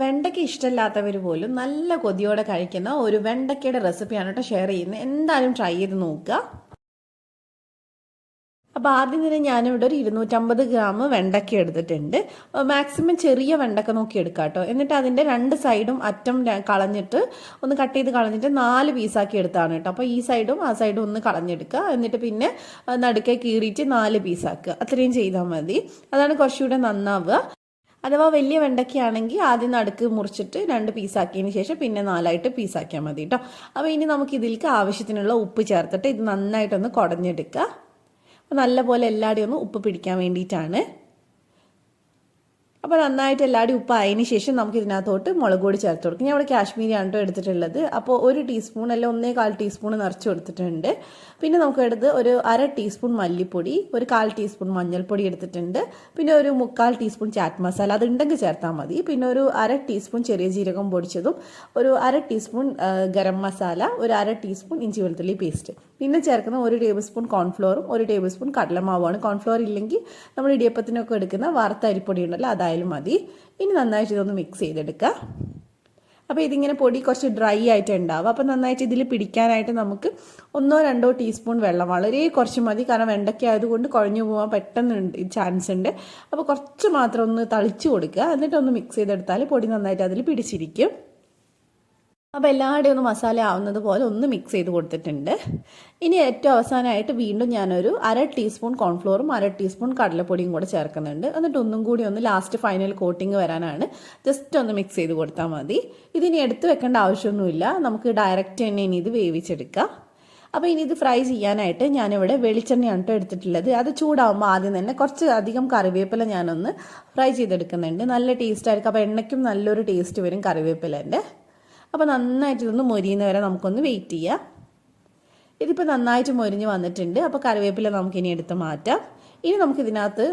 വെണ്ടയ്ക്ക ഇഷ്ടമില്ലാത്തവർ പോലും നല്ല കൊതിയോടെ കഴിക്കുന്ന ഒരു വെണ്ടയ്ക്കയുടെ റെസിപ്പിയാണ് കേട്ടോ ഷെയർ ചെയ്യുന്നത്. എന്തായാലും ട്രൈ ചെയ്ത് നോക്കുക. അപ്പോൾ ആദ്യം തന്നെ ഞാനിവിടെ ഒരു ഇരുന്നൂറ്റമ്പത് ഗ്രാം വെണ്ടയ്ക്ക എടുത്തിട്ടുണ്ട്. മാക്സിമം ചെറിയ വെണ്ടക്ക നോക്കി എടുക്കുക കേട്ടോ. എന്നിട്ട് അതിന്റെ രണ്ട് സൈഡും അറ്റം കളഞ്ഞിട്ട് ഒന്ന് കട്ട് ചെയ്ത് കളഞ്ഞിട്ട് നാല് പീസാക്കി എടുത്താണ് കേട്ടോ. അപ്പോൾ ഈ സൈഡും ആ സൈഡും ഒന്ന് കളഞ്ഞെടുക്കുക. എന്നിട്ട് പിന്നെ നടുക്കെ കീറിയിട്ട് നാല് പീസാക്കുക അത്രയും ചെയ്താൽ മതി. അതാണ് കുറച്ചുകൂടെ നന്നാവുക. അഥവാ വലിയ വെണ്ടയ്ക്കാണെങ്കിൽ ആദ്യം നടുക്ക് മുറിച്ചിട്ട് രണ്ട് പീസാക്കിയതിന് ശേഷം പിന്നെ നാലായിട്ട് പീസാക്കിയാൽ മതി കേട്ടോ അപ്പോൾ ഇനി നമുക്ക് ഇതിലേക്ക് ആവശ്യത്തിനുള്ള ഉപ്പ് ചേർത്തിട്ട് ഇത് നന്നായിട്ടൊന്ന് കുടഞ്ഞെടുക്കുക അപ്പോൾ നല്ലപോലെ എല്ലാവരുടെയും ഒന്ന് ഉപ്പ് പിടിക്കാൻ വേണ്ടിയിട്ടാണ്. അപ്പോൾ നന്നായിട്ട് എല്ലാവരും ഉപ്പ് ആയതിന് ശേഷം നമുക്ക് ഇതിനകത്തോട്ട് മുളക് പൊടി ചേർത്ത് കൊടുക്കും. ഞാൻ ഇവിടെ കാശ്മീരി കേട്ടോ എടുത്തിട്ടുള്ളത്. അപ്പോൾ ഒരു ടീസ്പൂൺ അല്ല ഒന്നേ കാൽ ടീസ്പൂൺ നിറച്ച് കൊടുത്തിട്ടുണ്ട്. പിന്നെ നമുക്ക് എടുത്ത് ഒരു അര ടീസ്പൂൺ മല്ലിപ്പൊടി ഒരു കാൽ ടീസ്പൂൺ മഞ്ഞൾപ്പൊടി എടുത്തിട്ടുണ്ട്. പിന്നെ ഒരു മുക്കാൽ ടീസ്പൂൺ ചാറ്റ് മസാല അത് ഉണ്ടെങ്കിൽ ചേർത്താൽ മതി. പിന്നെ ഒരു അര ടീസ്പൂൺ ചെറിയ ജീരകം പൊടിച്ചതും ഒരു അര ടീസ്പൂൺ ഗരം മസാല ഒരു അര ടീസ്പൂൺ ഇഞ്ചി വെളുത്തുള്ളി പേസ്റ്റ് പിന്നെ ചേർക്കുന്ന ഒരു ടേബിൾ സ്പൂൺ കോൺഫ്ലോറും ഒരു ടേബിൾ സ്പൂൺ കടലമാവുമാണ് കോൺഫ്ലോർ ഇല്ലെങ്കിൽ നമ്മൾ ഇടിയപ്പത്തിനൊക്കെ എടുക്കുന്ന വറുത്ത അരിപ്പൊടി ഉണ്ടല്ലോ അതായാലും മതി. ഇനി നന്നായിട്ട് ഇതൊന്ന് മിക്സ് ചെയ്തെടുക്കുക അപ്പോൾ ഇതിങ്ങനെ പൊടി കുറച്ച് ഡ്രൈ ആയിട്ട് ഉണ്ടാവും അപ്പോൾ നന്നായിട്ട് ഇതിൽ പിടിക്കാനായിട്ട് നമുക്ക് ഒന്നോ രണ്ടോ ടീസ്പൂൺ വെള്ളം വളരെ കുറച്ച് മതി. കാരണം വെണ്ടയ്ക്ക ആയതുകൊണ്ട് കുഴഞ്ഞു പോകാൻ പെട്ടെന്ന് ചാൻസ് ഉണ്ട് അപ്പോൾ കുറച്ച് മാത്രം ഒന്ന് തളിച്ചു കൊടുക്കുക. എന്നിട്ടൊന്ന് മിക്സ് ചെയ്തെടുത്താൽ പൊടി നന്നായിട്ട് അതിൽ പിടിച്ചിരിക്കും. അപ്പോൾ എല്ലാവരുടെയും ഒന്ന് മസാല ആവുന്നത് പോലെ ഒന്ന് മിക്സ് ചെയ്ത് കൊടുത്തിട്ടുണ്ട്. ഇനി ഏറ്റവും അവസാനമായിട്ട് വീണ്ടും ഞാനൊരു അര ടീസ്പൂൺ കോൺഫ്ലോറും അര ടീസ്പൂൺ കടലപ്പൊടിയും കൂടെ ചേർക്കുന്നുണ്ട്. എന്നിട്ട് ഒന്നും കൂടി ഒന്ന് ലാസ്റ്റ് ഫൈനൽ കോട്ടിങ് വരാനാണ്. ജസ്റ്റ് ഒന്ന് മിക്സ് ചെയ്ത് കൊടുത്താൽ മതി. ഇതിനി എടുത്ത് വെക്കേണ്ട ആവശ്യമൊന്നുമില്ല. നമുക്ക് ഡയറക്റ്റ് തന്നെ ഇനി ഇത് വേവിച്ചെടുക്കാം. അപ്പോൾ ഇനി ഇത് ഫ്രൈ ചെയ്യാനായിട്ട് ഞാനിവിടെ വെളിച്ചെണ്ണയാണ് കേട്ടോ എടുത്തിട്ടുള്ളത്. അത് ചൂടാവുമ്പോൾ ആദ്യം തന്നെ കുറച്ച് അധികം കറിവേപ്പില ഞാനൊന്ന് ഫ്രൈ ചെയ്തെടുക്കുന്നുണ്ട്. നല്ല ടേസ്റ്റ് ആയിരിക്കും. അപ്പോൾ എണ്ണയ്ക്കും നല്ലൊരു ടേസ്റ്റ് വരും കറിവേപ്പിലേന്റെ അപ്പോൾ നന്നായിട്ട് ഇതൊന്ന് മൊരിയുന്ന വരെ നമുക്കൊന്ന് വെയിറ്റ് ചെയ്യാം. ഇതിപ്പോൾ നന്നായിട്ട് മൊരിഞ്ഞ് വന്നിട്ടുണ്ട്. അപ്പോൾ കറിവേപ്പില നമുക്കിനി എടുത്ത് മാറ്റാം. ഇനി നമുക്ക് ഇതിനകത്ത്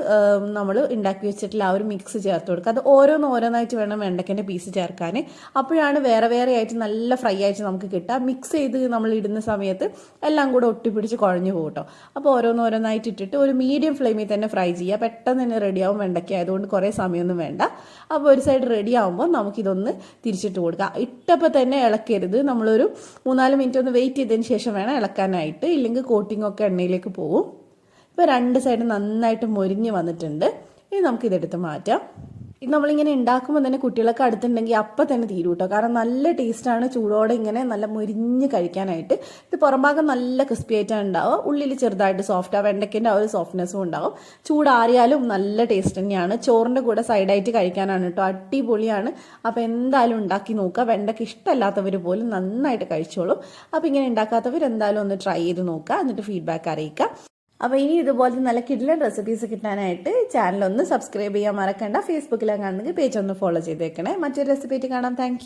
നമ്മൾ ഉണ്ടാക്കി വെച്ചിട്ടുള്ള ആ ഒരു മിക്സ് ചേർത്ത് കൊടുക്കുക അത് ഓരോന്ന് ഓരോന്നായിട്ട് വേണം വെണ്ടയ്ക്കന്റെ പീസ് ചേർക്കാൻ അപ്പോഴാണ് വേറെ വേറെ ആയിട്ട് നല്ല ഫ്രൈ ആയിട്ട് നമുക്ക് കിട്ടുക. മിക്സ് ചെയ്ത് നമ്മൾ ഇടുന്ന സമയത്ത് എല്ലാം കൂടെ ഒട്ടിപ്പിടിച്ച് കുഴഞ്ഞു പോകും കേട്ടോ അപ്പോൾ ഓരോന്ന് ഓരോന്നായിട്ട് ഇട്ടിട്ട് ഒരു മീഡിയം ഫ്ലെയിമിൽ തന്നെ ഫ്രൈ ചെയ്യുക. പെട്ടെന്ന് തന്നെ റെഡിയാവും വെണ്ടയ്ക്ക. ആയതുകൊണ്ട് കുറേ സമയമൊന്നും വേണ്ട. അപ്പോൾ ഒരു സൈഡ് റെഡി ആകുമ്പോൾ നമുക്കിതൊന്ന് തിരിച്ചിട്ട് കൊടുക്കുക ഇട്ടപ്പോൾ തന്നെ ഇളക്കരുത്. നമ്മളൊരു മൂന്നാൽ മിനിറ്റ് ഒന്ന് വെയിറ്റ് ചെയ്തതിന് ശേഷം വേണം ഇളക്കാനായിട്ട്. ഇല്ലെങ്കിൽ കോട്ടിംഗ് ഒക്കെ എണ്ണയിലേക്ക് പോകും. ഇപ്പോൾ രണ്ട് സൈഡ് നന്നായിട്ട് മൊരിഞ്ഞ് വന്നിട്ടുണ്ട്. ഇനി നമുക്കിതെടുത്ത് മാറ്റാം. ഇത് നമ്മളിങ്ങനെ ഉണ്ടാക്കുമ്പോൾ തന്നെ കുട്ടികളൊക്കെ അടുത്തുണ്ടെങ്കിൽ അപ്പം തന്നെ തീരും കേട്ടോ കാരണം നല്ല ടേസ്റ്റാണ് ചൂടോടെ ഇങ്ങനെ നല്ല മുരിഞ്ഞ് കഴിക്കാനായിട്ട്. ഇത് പുറംഭാഗം നല്ല ക്രിസ്പി ആയിട്ടാണ് ഉണ്ടാവുക. ഉള്ളിൽ ചെറുതായിട്ട് സോഫ്റ്റ് വെണ്ടയ്ക്കന്റെ ആ ഒരു സോഫ്റ്റ്നെസ്സും ഉണ്ടാവും. ചൂടാറിയാലും നല്ല ടേസ്റ്റ് തന്നെയാണ്. ചോറിന്റെ കൂടെ സൈഡായിട്ട് കഴിക്കാനാണ് കേട്ടോ. അടിപൊളിയാണ്. അപ്പോൾ എന്തായാലും ഉണ്ടാക്കി നോക്കുക. വെണ്ടയ്ക്ക് ഇഷ്ടമല്ലാത്തവർ പോലും നന്നായിട്ട് കഴിച്ചോളും. അപ്പോൾ ഇങ്ങനെ ഉണ്ടാക്കാത്തവർ എന്തായാലും ഒന്ന് ട്രൈ ചെയ്ത് നോക്കുക. എന്നിട്ട് ഫീഡ്ബാക്ക് അറിയിക്കുക. അപ്പോൾ ഇനി ഇതുപോലത്തെ നല്ല കിഡിലൻ റെസിപ്പീസ് കിട്ടാനായിട്ട് ചാനൽ ഒന്ന് സബ്സ്ക്രൈബ് ചെയ്യാൻ മറക്കണ്ട. ഫേസ്ബുക്കിലാണ് കാണുന്നെങ്കിൽ പേജ് ഒന്ന് ഫോളോ ചെയ്തേക്കണേ. മറ്റൊരു റെസിപ്പി കാണാം. താങ്ക്